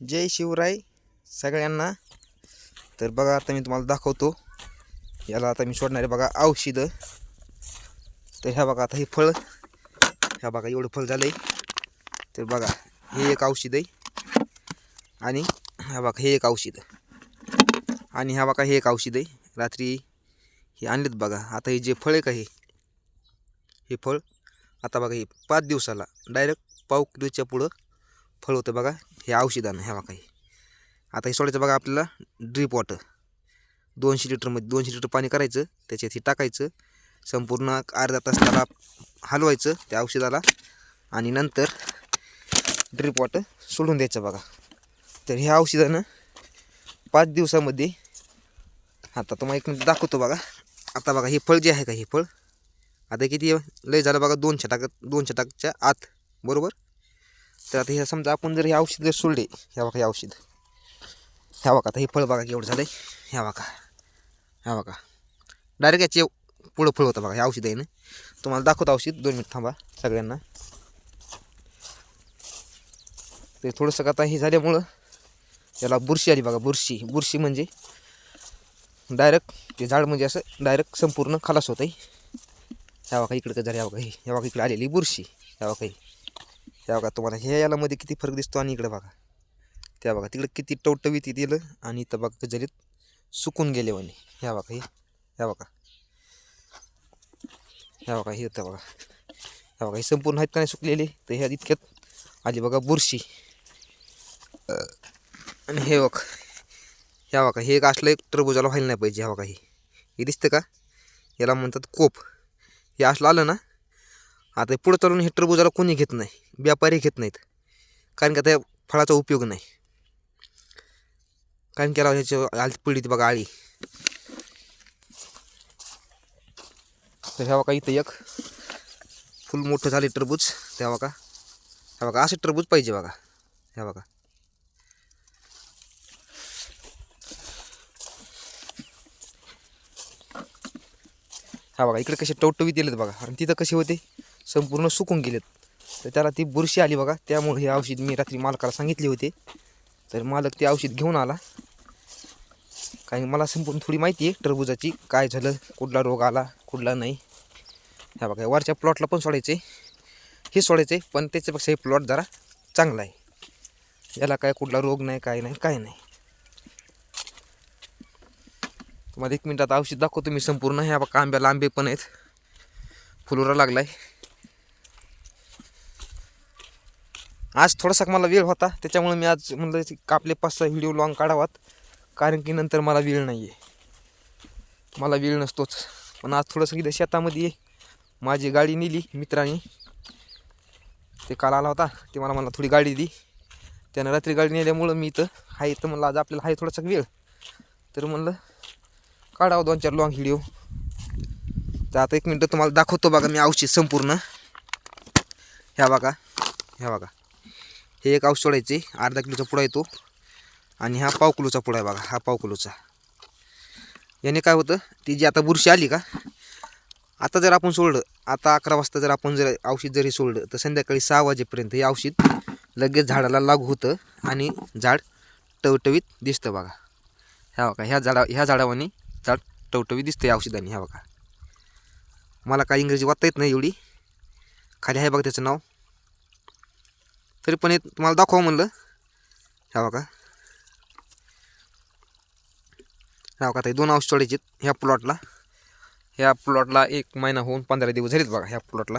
जय शिवराय सगळ्यांना. तर बघा आता मी तुम्हाला दाखवतो. याला आता मी सोडणार आहे बघा औषधं. तर ह्या बघा आता हे फळ. ह्या बघा एवढं फळ झालं आहे तर बघा हे एक औषध आहे. आणि ह्या बघा हे एक औषध. आणि ह्या बघा हे एक औषध आहे. रात्री हे आणलेत बघा. आता हे जे फळ आहे का हे? हे फळ. आता बघा हे पाच दिवसाला. डायरेक्ट पाव किलोच्या पुढं फळ होतं बघा हे औषधानं ह्या काही आता हे सोडायचं बघा आपल्याला ड्रीप वॉटर दोनशे लिटरमध्ये दोनशे लिटर पाणी करायचं त्याच्यात हे टाकायचं संपूर्ण अर्धा तास त्याला हलवायचं त्या औषधाला आणि नंतर ड्रीप वॉटर सोडून द्यायचं बघा. तर ह्या औषधानं पाच दिवसामध्ये आता तुम्हाला एक मिनिट दाखवतो बघा. आता बघा हे फळ जे आहे का हे फळ? आता किती लय झालं बघा दोन छटाक दोन छटाकच्या आत बरोबर? तर आता हे समजा आपण जर हे औषध जर सोडले ह्या बघा हे औषध. ह्या बघा आता हे फळ बघा केवढं झालं आहे ह्या बघा. ह्या बघा. डायरेक्ट याचे पुढं फळ होतं बघा हे औषध आहे ना. तुम्हाला दाखवतं औषध. दोन मिनिट थांबा सगळ्यांना. ते थोडंसं का आता हे झाल्यामुळं याला बुरशी आली बघा बुरशी. बुरशी म्हणजे डायरेक्ट ते झाड म्हणजे असं डायरेक्ट संपूर्ण खलास होतं आहे ह्या बघा इकडं झालं ह्या बघा हे. ह्या बघा इकडे आलेली बुरशी. ह्या बघा ही. ह्या बघा तुम्हाला ह्या यालामध्ये किती फरक दिसतो आणि इकडे बघा. त्या बघा तिकडे किती टवटवीत दिलं आणि इथं बघा गजरीत सुकून गेले म्हणे. ह्या बघा हे ह्या बघा. ह्या बघा हे होतं बघा. ह्या बघा हे संपूर्ण आहेत का नाही सुकलेले? तर ह्या इतक्यात आली बघा बुरशी. आणि हे बघ. ह्या बघा हे एक असलं एक टरबुजाला व्हायला नाही पाहिजे ह्या बघा हे. हे दिसतं का? याला म्हणतात कोप. हे असलं आलं ना आता पुढं चालून हे टरबुजाला कोणी घेत नाही. व्यापारी घेत नाहीत. कारण का त्या फळाचा उपयोग नाही. कारण की याला ह्याच्या आली पिढीत बघा आळी. तर ह्या बघा इथं एक फुल मोठं झाले टरबूज त्या बघा. ह्या बघा असे टरबूज पाहिजे बघा. ह्या बघा. हा बघा इकडे कसे टवटवीत दिलेत बघा. आणि तिथं कसे होते? संपूर्ण सुकून गेलेत. तर त्याला ती बुरशी आली बघा. त्यामुळे हे औषध मी रात्री मालकाला सांगितले होते. तर मालक ते औषध घेऊन आला. कारण मला संपूर्ण थोडी माहिती आहे टरबुजाची. काय झालं कुठला रोग आला कुठला नाही. ह्या बघा वरच्या प्लॉटला पण सोडायचे. हे सोडायचे पण त्याच्यापेक्षा हे प्लॉट जरा चांगला आहे. याला काय कुठला रोग नाही काय नाही काय नाही. तुम्हाला एक मिनिटात औषध दाखवतो मी संपूर्ण. ह्या बघा आंब्याला आंबे पण आहेत. फुलोरा लागला आहे आज थोडासा मला वेळ होता त्याच्यामुळे मी आज म्हणलं कापले आपले पाच सहा व्हिडिओ लॉंग काढावात कारण की नंतर मला वेळ नाही आहे मला वेळ नसतोच. पण आज थोडंसं इथं शेतामध्ये माझी गाडी नेली मित्राने. ते काल आला होता ते मला मला थोडी गाडी दिली त्यानं रात्री गाडी नेल्यामुळं मी इथं आहे तर म्हणलं आज आपल्याला आहे थोडासा वेळ. तर म्हणलं काढावं दोन चार लॉंग व्हिडिओ तर आता एक मिनटं तुम्हाला दाखवतो बघा मी औषध संपूर्ण. ह्या बघा ह्या बघा. हे एक औषध सोडायचे अर्धा किलोचा पुडा येतो. आणि हा पाव किलोचा पुडा आहे बघा हा पाव किलोचा. याने काय होतं ती जी आता बुरशी आली का आता जर आपण सोडलं आता अकरा वाजता जर आपण जर औषध जरी सोडलं तर संध्याकाळी सहा वाजेपर्यंत हे औषध लगेच झाडाला लागू होतं आणि झाड टवटवीत दिसतं बघा. ह्या बघा ह्या झाडा ह्या झाडावाने झाड टवटवीत दिसतं या औषधाने ह्या बघा. मला काही इंग्रजी वाचता येत नाही एवढी. खाली आहे बघा त्याचं नाव. तरी पण हे तुम्हाला दाखवा म्हणलं. ह्या बघा. ह्या बघा ताई दोन औषध सोडायचे ह्या प्लॉटला ह्या प्लॉटला एक महिना होऊन पंधरा दिवस झालेत बघा ह्या प्लॉटला